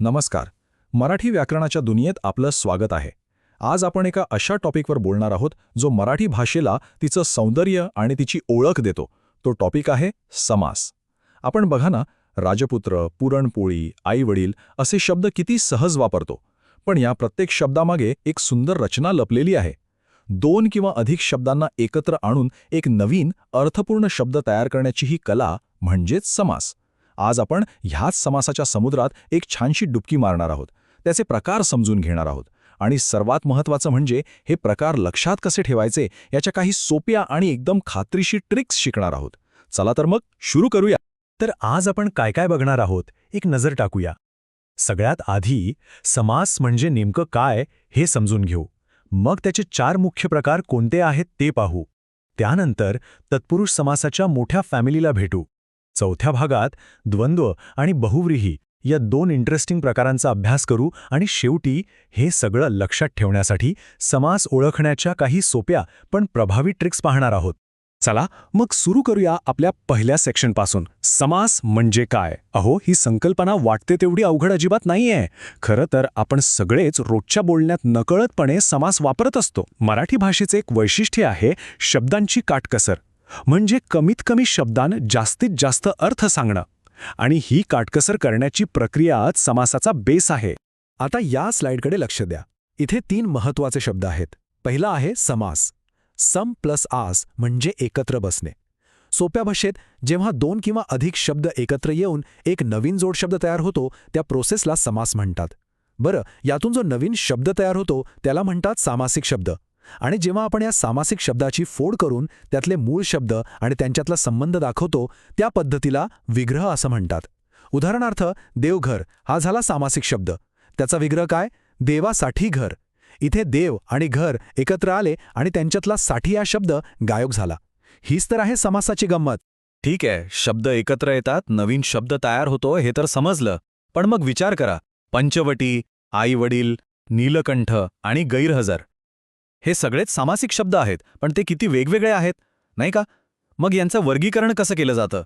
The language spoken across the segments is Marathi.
नमस्कार. मराठी व्याकरणाच्या दुनियेत आपलं स्वागत आहे. आज आपण एका अशा टॉपिकवर बोलणार आहोत जो मराठी भाषेला तिचं सौंदर्य आणि तिची ओळख देतो. तो टॉपिक आहे समास. आपण बघा ना राजपुत्र पुरणपोळी आईवडील असे शब्द किती सहज वापरतो. पण या प्रत्येक शब्दामागे एक सुंदर रचना लपलेली आहे. दोन किंवा अधिक शब्दांना एकत्र आणून एक नवीन अर्थपूर्ण शब्द तयार करण्याची ही कला म्हणजेच समास. आज आपण ह्याच समासाच्या समुद्रात एक छानशी डुबकी मारणार आहोत. त्याचे प्रकार समजून घेणार आहोत. आणि सर्वात महत्त्वाचं म्हणजे हे प्रकार लक्षात कसे ठेवायचे याच्या काही सोप्या आणि एकदम खात्रीशी ट्रिक्स शिकणार आहोत. चला तर मग सुरू करूया. तर आज आपण काय काय बघणार आहोत एक नजर टाकूया. सगळ्यात आधी समास म्हणजे नेमकं काय हे समजून घेऊ. मग त्याचे चार मुख्य प्रकार कोणते आहेत ते पाहू. त्यानंतर तत्पुरुष समासाच्या मोठ्या फॅमिलीला भेटू. चौथ्या भागात द्वंद्व आणि बहुव्रीही या दोन इंटरेस्टिंग प्रकारांचा अभ्यास करू आणि शेवटी हे सगळं लक्षात ठेवण्यासाठी समास ओळखण्याच्या काही सोप्या पण प्रभावी ट्रिक्स पाहणार आहोत. चला मग सुरू करूया आपल्या पहिल्या सेक्शनपासून समास म्हणजे काय? अहो ही संकल्पना वाटते तेवढी अवघड अजिबात नाहीये. खरं तर आपण सगळेच रोजच्या बोलण्यात नकळतपणे समास वापरत असतो. मराठी भाषेचे एक वैशिष्ट्य आहे शब्दांची काटकसर. म्हणजे कमीत कमी शब्दान जास्तीत जास्त अर्थ सांगणं. आणि ही काटकसर करण्याची प्रक्रियाच समासाचा बेस आहे. आता या स्लाइडकडे लक्ष द्या. इथे तीन महत्त्वाचे शब्द आहेत. पहिला आहे समास. सम प्लस आस म्हणजे एकत्र बसणे. सोप्या भाषेत जेव्हा दोन किंवा अधिक शब्द एकत्र येऊन एक नवीन जोडशब्द तयार होतो त्या प्रोसेसला समास म्हणतात. बरं यातून जो नवीन शब्द तयार होतो त्याला म्हणतात सामासिक शब्द. आणि जेव्हा आपण या सामासिक शब्दाची फोड करून त्यातले मूळ शब्द आणि त्यांच्यातला संबंध दाखवतो त्या पद्धतीला विग्रह असं म्हणतात. उदाहरणार्थ देवघर हा झाला सामासिक शब्द. त्याचा विग्रह काय? देवासाठी घर. इथे देव आणि घर एकत्र आले आणि त्यांच्यातला साठी हा शब्द गायब झाला. हीच तर आहे समासाची गंमत. ठीक आहे शब्द एकत्र येतात नवीन शब्द तयार होतो हे तर समजलं. पण मग विचार करा. पंचवटी आईवडील नीलकंठ आणि गैरहजर. हे सगळेच सामासिक शब्द आहेत पण ते किती वेगवेगळे आहेत नाही का? मग यांचं वर्गीकरण कसं केलं जातं?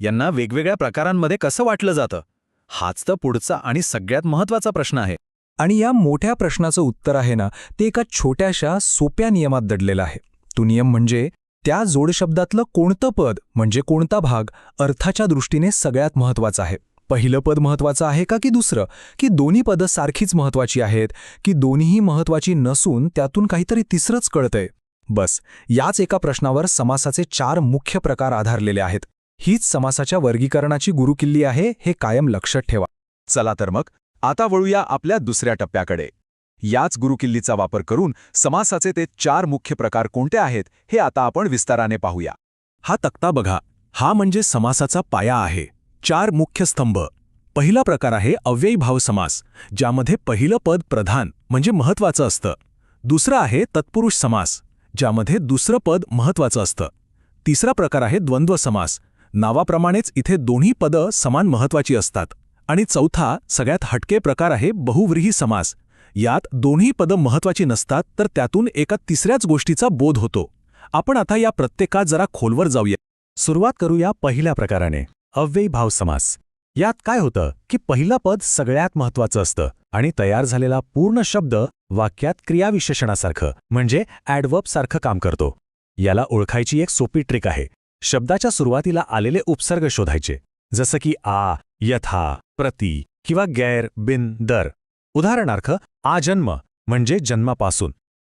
यांना वेगवेगळ्या प्रकारांमध्ये कसं वाटलं जातं? हाच तर पुढचा आणि सगळ्यात महत्त्वाचा प्रश्न आहे. आणि या मोठ्या प्रश्नाचं उत्तर आहे ना ते एका छोट्याशा सोप्या नियमात दडलेलं आहे. तो नियम म्हणजे त्या जोडशब्दातलं कोणतं पद म्हणजे कोणता भाग अर्थाच्या दृष्टीने सगळ्यात महत्त्वाचा आहे. पहिलं पद महत्वाचं आहे का की दुसरं? की दोन्ही पदं सारखीच महत्वाची आहेत? की दोन्हीही महत्वाची नसून त्यातून काहीतरी तिसरंच कळतंय? बस याच एका प्रश्नावर समासाचे चार मुख्य प्रकार आधारलेले आहेत. हीच समासाच्या वर्गीकरणाची गुरुकिल्ली आहे हे कायम लक्षात ठेवा. चला तर मग आता वळूया आपल्या दुसऱ्या टप्प्याकडे. याच गुरुकिल्लीचा वापर करून समासाचे ते चार मुख्य प्रकार कोणते आहेत हे आता आपण विस्ताराने पाहूया. हा तक्ता बघा हा म्हणजे समासाचा पाया आहे. चार मुख्य स्तंभ. पहिला प्रकार आहे अव्ययीभाव समास ज्यामध्ये पहिलं पद प्रधान म्हणजे महत्वाचं असतं. दुसरा आहे तत्पुरुष समास ज्यामध्ये दुसरं पद महत्वाचं असतं. तिसरा प्रकार आहे द्वंद्व समास नावाप्रमाणेच इथे दोन्ही पदं समान महत्वाची असतात. आणि चौथा सगळ्यात हटके प्रकार आहे बहुव्रीही समास यात दोन्ही पदं महत्वाची नसतात तर त्यातून एका तिसऱ्याच गोष्टीचा बोध होतो. आपण आता या प्रत्येकात जरा खोलवर जाऊया. सुरुवात करूया पहिल्या प्रकाराने. अव्ययीभाव समास यात काय होतं की पहिलं पद सगळ्यात महत्वाचं असतं आणि तयार झालेला पूर्ण शब्द वाक्यात क्रियाविशेषणासारखं म्हणजे ॲडवर्बसारखं काम करतो. याला ओळखायची एक सोपी ट्रिक आहे. शब्दाच्या सुरुवातीला आलेले उपसर्ग शोधायचे. जसं की आ यथा प्रति किंवा गैर बिन दर. उदाहरणार्थ आ जन्म म्हणजे जन्मापासून.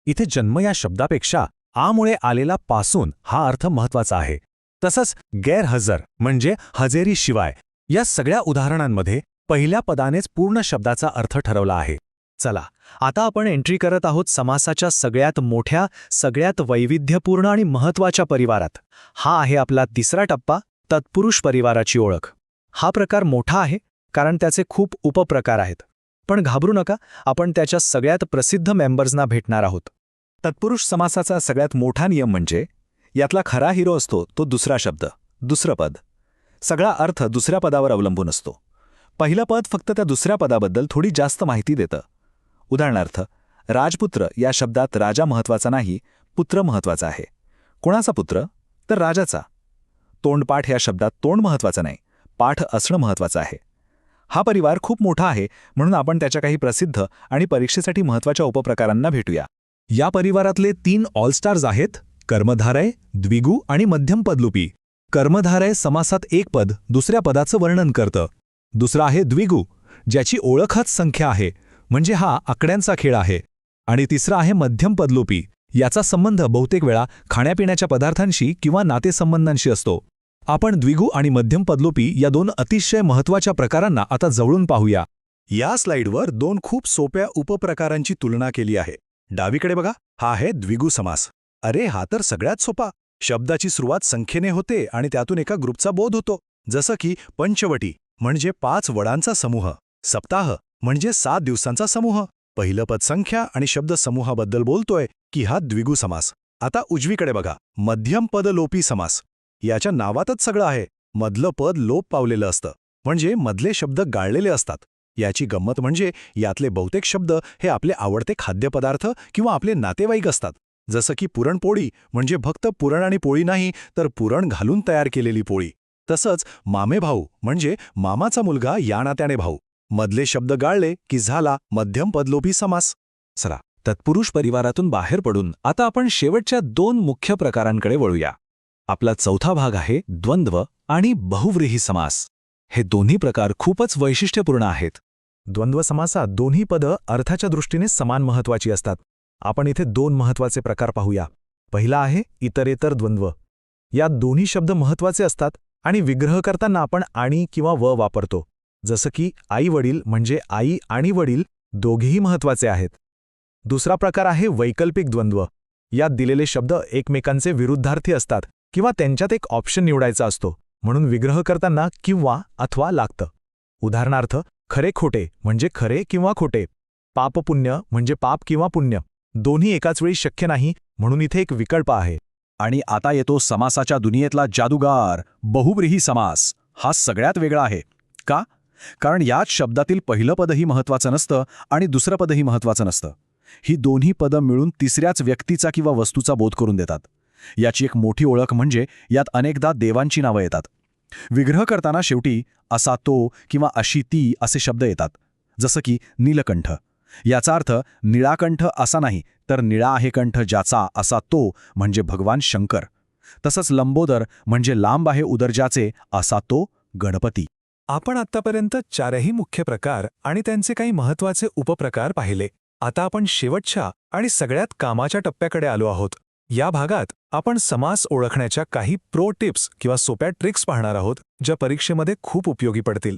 इथे जन्म या शब्दापेक्षा आमुळे आलेला पासून हा अर्थ महत्त्वाचा आहे. तसंच गैरहजर म्हणजे हजेरी शिवाय या सगळ्या उदाहरणांमध्ये पहिल्या पदानेच पूर्ण शब्दाचा अर्थ ठरवला आहे. चला आता आपण एंट्री करत आहोत समासाच्या सगळ्यात मोठ्या सगळ्यात वैविध्यपूर्ण आणि महत्त्वाच्या परिवारात. हा आहे आपला तिसरा टप्पा तत्पुरुष परिवाराची ओळख. हा प्रकार मोठा आहे कारण त्याचे खूप उपप्रकार आहेत. पण घाबरू नका आपण त्याच्या सगळ्यात प्रसिद्ध मेंबर्सना भेटणार आहोत. तत्पुरुष समासाचा सगळ्यात मोठा नियम म्हणजे यातला खरा हिरो असतो तो दुसरा शब्द दुसरं पद. सगळा अर्थ दुसऱ्या पदावर अवलंबून असतो. पहिलं पद फक्त त्या दुसऱ्या पदाबद्दल थोडी जास्त माहिती देतं. उदाहरणार्थ राजपुत्र या शब्दात राजा महत्त्वाचा नाही पुत्र महत्त्वाचा आहे. कोणाचा पुत्र? तर राजाचा. तोंडपाठ या शब्दात तोंड महत्वाचं नाही पाठ असणं महत्वाचं आहे. हा परिवार खूप मोठा आहे म्हणून आपण त्याच्या काही प्रसिद्ध आणि परीक्षेसाठी महत्त्वाच्या उपप्रकारांना भेटूया. या परिवारातले तीन ऑलस्टार्स आहेत? कर्मधारय द्विगु आणि मध्यम पदलुपी. कर्मधारय समासात एक पद दुसऱ्या पदाचं वर्णन करतं. दुसरं आहे द्विगु ज्याची ओळखच संख्या आहे म्हणजे हा आकड्यांचा खेळ आहे. आणि तिसरा आहे मध्यम पदलोपी याचा संबंध बहुतेक वेळा खाण्यापिण्याच्या पदार्थांशी किंवा नातेसंबंधांशी असतो. आपण द्विगु आणि मध्यम पदलोपी या दोन अतिशय महत्त्वाच्या प्रकारांना आता जवळून पाहूया. या स्लाइडवर दोन खूप सोप्या उपप्रकारांची तुलना केली आहे. डावीकडे बघा हा आहे द्विगु समास. अरे हा तर सगळ्यात सोपा. शब्दाची सुरुवात संख्येने होते आणि त्यातून एका ग्रुपचा बोध होतो. जसं की पंचवटी म्हणजे पाच वडांचा समूह. सप्ताह म्हणजे सात दिवसांचा समूह. पहिलं पद संख्या आणि शब्द समूहाबद्दल बोलतोय की हा द्विगु समास. आता उजवीकडे बघा. मध्यम पद लोपी समास. याच्या नावातच सगळं आहे. मधलं पद लोप पावलेलं असतं. म्हणजे मधले शब्द गाळलेले असतात. याची गंमत म्हणजे यातले बहुतेक शब्द हे आपले आवडते खाद्यपदार्थ किंवा आपले नातेवाईक असतात. जसं की पुरणपोळी म्हणजे फक्त पुरण आणि पोळी नाही तर पुरण घालून तयार केलेली पोळी. तसंच मामे भाऊ म्हणजे मामाचा मुलगा या नात्याने भाऊ. मधले शब्द गाळले की झाला मध्यम पदलोपी समास. चला तत्पुरुष परिवारातून बाहेर पडून आता आपण शेवटच्या दोन मुख्य प्रकारांकडे वळूया. आपला चौथा भाग आहे द्वंद्व आणि बहुव्रीही समास. हे दोन्ही प्रकार खूपच वैशिष्ट्यपूर्ण आहेत. द्वंद्व समासात दोन्ही पदं अर्थाच्या दृष्टीने समान महत्वाची असतात. आपण इथे दोन महत्त्वाचे प्रकार पाहूया. पहिला आहे इतरेतर द्वंद्व. यात दोन्ही शब्द महत्त्वाचे असतात आणि विग्रह करताना आपण आणि किंवा व वापरतो. जसं की आई वडील म्हणजे आई आणि वडील दोघेही महत्त्वाचे आहेत. दुसरा प्रकार आहे वैकल्पिक द्वंद्व. यात दिलेले शब्द एकमेकांचे विरुद्धार्थी असतात किंवा त्यांच्यात एक ऑप्शन निवडायचा असतो म्हणून विग्रह करताना किंवा अथवा लागतं. उदाहरणार्थ खरे खोटे म्हणजे खरे किंवा खोटे. पापपुण्य म्हणजे पाप किंवा पुण्य. दोन्ही एकाच वेळी शक्य नाही म्हणून इथे एक विकल्प आहे. आणि आता येतो समासाच्या दुनियेतला जादूगार बहुब्रीही समास. हा सगळ्यात वेगळा आहे. का? कारण याच शब्दातील पहिलं पदही महत्वाचं नसतं आणि दुसरं पदही महत्वाचं नसतं. ही दोन्ही पदं मिळून तिसऱ्याच व्यक्तीचा किंवा वस्तूचा बोध करून देतात. याची एक मोठी ओळख म्हणजे यात अनेकदा देवांची नावं येतात. विग्रह करताना शेवटी असा तो किंवा अशी ती असे शब्द येतात. जसं की नीलकंठ. याचा अर्थ निळाकंठ असा नाही तर निळा आहे कंठ ज्याचा असा तो म्हणजे भगवान शंकर. तसंच लंबोदर म्हणजे लांब आहे उदरजाचे असा तो गणपती. आपण आत्तापर्यंत चारही मुख्य प्रकार आणि त्यांचे काही महत्त्वाचे उपप्रकार पाहिले. आता आपण शेवटच्या आणि सगळ्यात कामाच्या टप्प्याकडे आलो आहोत. या भागात आपण समास ओळखण्याच्या काही प्रो टिप्स किंवा सोप्या ट्रिक्स पाहणार आहोत ज्या परीक्षेमध्ये खूप उपयोगी पडतील.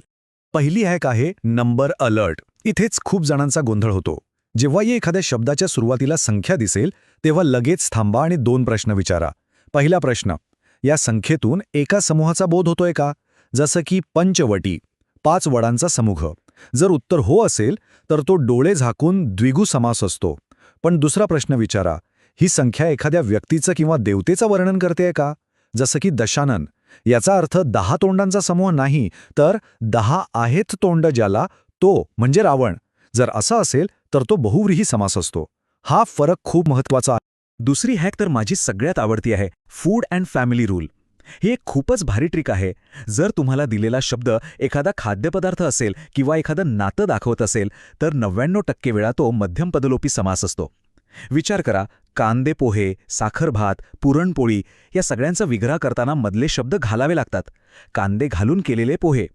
पहिली हॅक आहे नंबर अलर्ट इथेच खूप जणांचा गोंधळ होतो. जेव्हाही एखाद्या शब्दाच्या सुरुवातीला संख्या दिसेल तेव्हा लगेच थांबा आणि दोन प्रश्न विचारा. पहिला प्रश्न या संख्येतून एका समूहाचा बोध होतोय का? जसं की पंचवटी पाच वडांचा समूह. जर उत्तर हो असेल तर तो डोळे झाकून द्विगु समास असतो. पण दुसरा प्रश्न विचारा ही संख्या एखाद्या व्यक्तीचं किंवा देवतेचं वर्णन करतेय का? जसं की दशानन याचा अर्थ दहा तोंडांचा समूह नाही तर दहा आहेत तोंड ज्याला तो म्हणजे रावण. जर असं असेल तर तो बहुव्रीही समास असतो. हा फरक खूप महत्त्वाचा आहे. दुसरी हॅक तर माझी सगळ्यात आवडती आहे फूड अँड फॅमिली रूल ही एक खूपच भारी ट्रिक आहे. जर तुम्हाला दिलेला शब्द एखादा खाद्यपदार्थ असेल किंवा एखादं नातं दाखवत असेल तर नव्याण्णव टक्के वेळा तो मध्यम पदलोपी समास असतो. विचार करा कांदे पोहे साखर भात पुरणपोळी या सगळ्यांचा विग्रह करताना मधले शब्द घालावे लागतात. कांदे घालून केलेले पोहे.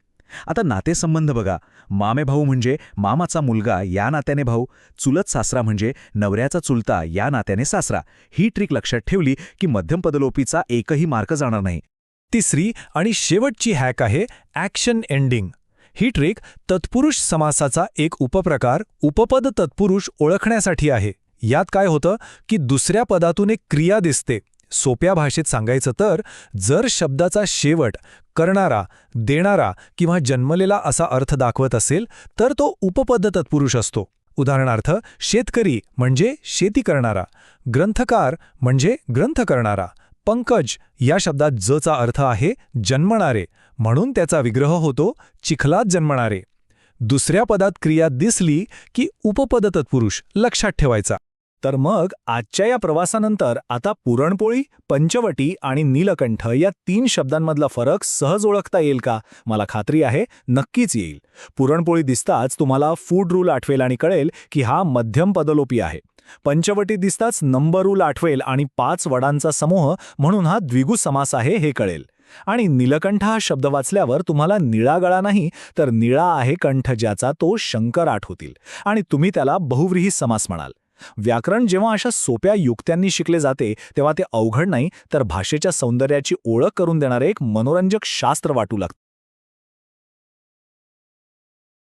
आता नातेसंबंध बघा. मामे भाऊ म्हणजे मामाचा मुलगा या नात्याने भाऊ. चुलत सासरा म्हणजे नवऱ्याचा चुलता या नात्याने सासरा. ही ट्रिक लक्षात ठेवली की मध्यम पदलोपीचा एकही मार्क जाणार नाही. तिसरी आणि शेवटची हॅक आहे ॲक्शन एंडिंग. ही ट्रिक तत्पुरुष समासाचा एक उपप्रकार उपपद तत्पुरुष ओळखण्यासाठी आहे. यात काय होतं की दुसऱ्या पदातून एक क्रिया दिसते. सोप्या भाषेत सांगायचं तर जर शब्दाचा शेवट करणारा देणारा किंवा जन्मलेला असा अर्थ दाखवत असेल तर तो उपपद तत्पुरुष असतो. उदाहरणार्थ शेतकरी म्हणजे शेती करणारा ग्रंथकार म्हणजे ग्रंथ करणारा पंकज या शब्दात जचा अर्थ आहे जन्मणारे म्हणून त्याचा विग्रह होतो चिखलात जन्मणारे. दुसऱ्या पदात क्रिया दिसली की उपपद तत्पुरुष लक्षात ठेवायचा. तर मग आजच्या या प्रवासानंतर आता पुरणपोळी पंचवटी आणि नीलकंठ या तीन शब्दांमधला फरक सहज ओळखता येईल का? मला खात्री आहे नक्कीच येईल. पुरणपोळी दिसताच तुम्हाला फूड रूल आठवेल आणि कळेल की हा मध्यम पदलोपी आहे. पंचवटी दिसताच नंबर रूल आठवेल आणि पाच वडांचा समूह म्हणून हा द्विगु समास आहे हे कळेल. आणि नीलकंठ हा शब्द वाचल्यावर तुम्हाला निळा गळा नाही तर निळा आहे कंठ ज्याचा तो शंकर आठवतील आणि तुम्ही त्याला बहुव्रीही समास म्हणाल. व्याकरण जेव्हा अशा सोप्या युक्त्यांनी शिकले जाते तेव्हा ते अवघड नाही तर भाषेच्या सौंदर्याची ओळख करून देणारे एक मनोरंजक शास्त्र वाटू लागतं.